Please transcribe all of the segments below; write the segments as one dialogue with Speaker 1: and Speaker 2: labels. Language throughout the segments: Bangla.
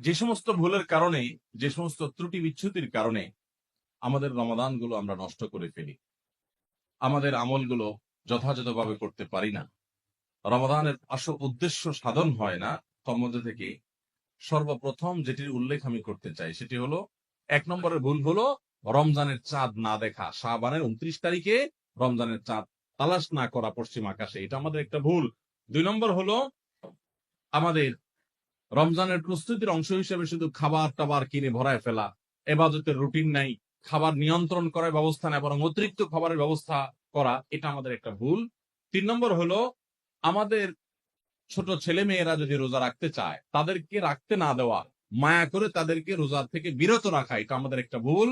Speaker 1: যে সমস্ত ভুলের কারণে যে সমস্ত ত্রুটি বিচ্ছুতির কারণে আমাদের রমাদানগুলো আমরা নষ্ট করে ফেলি। আমাদের আমলগুলো যথাযথভাবে করতে পারি না। রমাদানের আসল উদ্দেশ্য সাধন হয় না, তার মধ্যে থেকে সর্বপ্রথম যেটির উল্লেখ আমি করতে চাই, সেটি হলো, এক নম্বরের ভুল হলো রমজানের চাঁদ না দেখা। শাহবানের উনত্রিশ তারিখে রমজানের চাঁদ তালাশ না করা পশ্চিম আকাশে, এটা আমাদের একটা ভুল। দুই নম্বর হলো, আমাদের রমজানের প্রস্তুতির অংশ হিসেবে শুধু খাবার টাবার কিনে ভরায় ফেলা, এবাদতের রুটিন নাই, খাবার নিয়ন্ত্রণ করার ব্যবস্থা না বরং অতিরিক্ত খাবারের ব্যবস্থা করা, এটা আমাদের একটা ভুল। তিন নম্বর হলো, আমাদের ছোট ছেলে মেয়েরা যদি রোজা রাখতে চায়, তাদেরকে রাখতে না দেওয়া, মায়া করে তাদেরকে রোজার থেকে বিরত রাখা, এটা আমাদের একটা ভুল।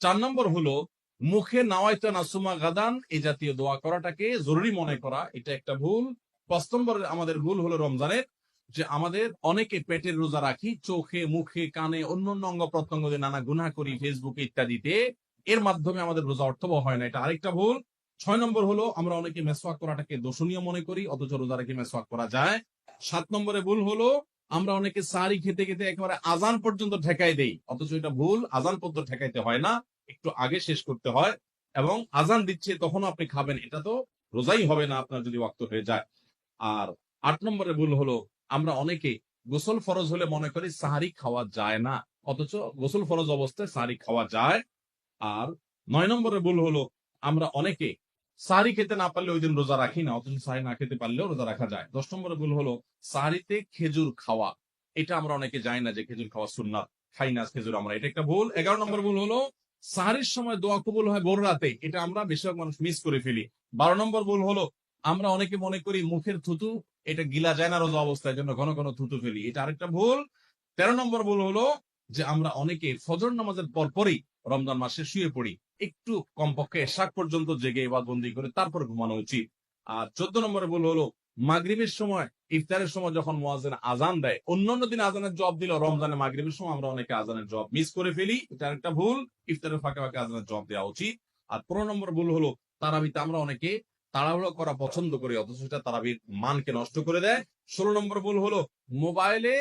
Speaker 1: চার নম্বর হলো, মুখে নাওয়াইতা নাসুমা গাদান এই জাতীয় দোয়া করাটাকে জরুরি মনে করা, এটা একটা ভুল। পাঁচ নম্বর আমাদের ভুল হলো রমজানের যে আমাদের অনেকে পেটের রোজা রাখি, চোখে, মুখে, কানে অন্য অন্য অঙ্গ প্রত্যঙ্গ নানা গুনাহ করি ফেসবুকে ইত্যাদিতে। এর মাধ্যমে আমাদের রোজা অর্থবহ হয় না, এটা আরেকটা ভুল। ছয় নম্বর হলো, আমরা অনেকে মেসওয়াক করাটাকে দোষণীয় মনে করি, অথচ রোজা রেখে মেসওয়াক করা যায়। সাত নম্বরে ভুল হলো, আমরা অনেকে সারি খেতে খেতে একেবারে আজান পর্যন্ত ঠেকাই দেই, অথচ এটা ভুল, আজান পর্যন্ত ঠেকাইতে হয় না, একটু আগে শেষ করতে হয়, এবং আজান দিচ্ছে, তখনও আপনি খাবেন, এটা তো রোজাই হবে না, আপনার যদি ওয়াক্ত হয়ে যায়। আর আট নম্বরে ভুল হলো আমরা অনেকে গোসল ফরজ হলে মনে করি সাহারি খাওয়া যায় না। অথচ গোসল ফরজ অবস্থায় সাহারি খাওয়া যায়। আর নয় নম্বরে ভুল হলো, আমরা অনেকে সাহারি খেতে না পারলে ওই দিন রোজা রাখি না, অথচ সাহারি না খেতে পারলেও রোজা রাখা যায়। দশ নম্বরে ভুল হলো, সাহারিতে খেজুর খাওয়া। এটা আমরা অনেকে জানি না যে খেজুর খাওয়া সুন্নাত, খাই না খেজুর আমরা। এটা একটা ভুল। এগারো নম্বর ভুল হলো, সাহারির সময় দোয়া কবুল হয় ভোর রাতে। এটা আমরা বেশিরভাগ মানুষ মিস করে ফেলি। বারো নম্বর ভুল হলো, আমরা অনেকে মনে করি মুখের থুতু এটা গিলা যায় না রোজা অবস্থায় জন্য, ঘন ঘন থুতু ফেলি। এটা আরেকটা ভুল। তেরো নম্বর ভুল হলো যে আমরা অনেকে ফজর নামাজের পর পরই রমজান মাসে শুয়ে পড়ি। একটু কমপক্ষে শাক পর্যন্ত জেগে এবার বন্দি করে তারপর ঘুমানো উচিত। আর চোদ্দ নম্বরে ভুল হলো মাগরিবের সময়, ইফতারের সময় যখন মোয়াজেন আজান দেয়, অন্যান্য দিন আজানের জব দিল রমজানে মাগরিবের সময় আমরা অনেকে আজানের জব মিস করে ফেলি। এটা একটা ভুল। ইফতারের ফাঁকে ফাঁকে আজানের জব দেওয়া উচিত। আর পনেরো নম্বর ভুল হলো তারাবিতে আমরা অনেকে তাড়াহুড়ো করা পছন্দ করি, অথচ সেটা তারাবির মানকে নষ্ট করে দেয়। ষোলো নম্বর ভুল হলো, মোবাইলে,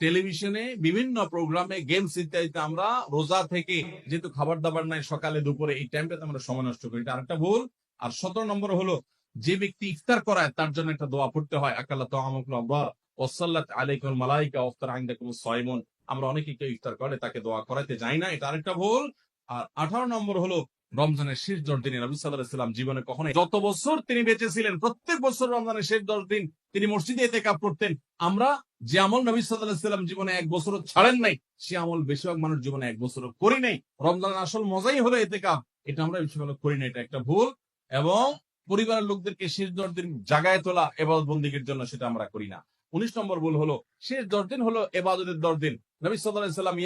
Speaker 1: টেলিভিশনে, বিভিন্ন প্রোগ্রামে, গেমস ইত্যাদিতে আমরা রোজা থেকে যেহেতু খাবার দাবার নাই, সকালে, দুপুরে, এই টাইমটাতে আমরা সময় নষ্ট করি। এটা আরেকটা ভুল। আর সতেরো নম্বর হলো, যে ব্যক্তি ইফতার করায়, তার জন্য একটা দোয়া পড়তে হয়। আকাল্লা তো আমকুল আব্বা ওসাল্লাত আলাইকুল মালাইকা ওফতার আইন্দাকুম সয়মন আমরা অনেকে কেউ ইফতার করে, তাকে দোয়া করাইতে যাই না। এটা আরেকটা ভুল। আর আঠারো নম্বর হলো রমজানের শেষ দশ দিনে নবী সাল্লাহ সাল্লাম জীবনে কখনো যত বছর তিনি বেঁচে ছিলেন প্রত্যেক বছর রমজানের শেষ দশ দিন তিনি মসজিদে এতে কাপ করতেন। আমরা যে আমল নবী সাল্লাহ সাল্লাম জীবনে এক বছরও ছাড়েন নাই, সে আমল বেশিরভাগ মানুষ জীবনে এক বছরও করি নাই। রমজানের আসল মজাই হলো এতে কাপ। এটা আমরা বেশিরভাগ করি না, এটা একটা ভুল। এবং পরিবারের লোকদেরকে শেষ দশ দিন জাগায় তোলা এবার বন্দীগীর জন্য সেটা আমরা করি না। উনিশ নম্বর ভুল হলো, শেষ দশ দিন হলো এবাদতের দশ দিন। নবী সাল্লাম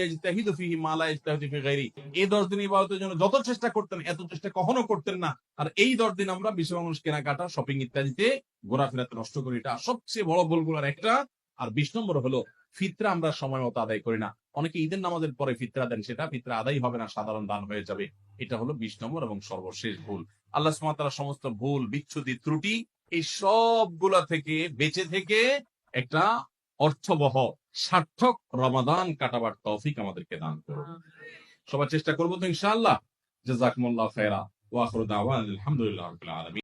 Speaker 1: এই দশ দিন ইবাদতের জন্য যত চেষ্টা করতেন, এত চেষ্টা কখনো করতেন না। আর এই দশ দিন আমরা বিশ্ব মানুষ কেনাকাটা শপিং ইত্যাদিতে ঘোরাফেরাতে নষ্ট করি এটা সবচেয়ে বড় ভুলগুলোর একটা। আর বিশ নম্বর হলো, ফিতরা আমরা সময় মতো আদায় করি না। অনেকে ঈদের নামাজের পরে ফিতরা দেন, সেটা ফিতরা আদায় হবে না, সাধারণ দান হয়ে যাবে। এটা হলো বিশ নম্বর এবং সর্বশেষ ভুল। আল্লাহ সুমাতারা সমস্ত ভুল, বিচ্ছুতি ত্রুটি এই সবগুলা থেকে বেঁচে থেকে একটা অর্থবহ, সার্থক রমাদান কাটাবার তৌফিক আমাদেরকে দান করুন। সবার চেষ্টা করব তো ইনশাআল্লাহ। জাজাকুমুল্লাহ খায়রা ওয়া আলহামদুলিল্লাহ আলামিন।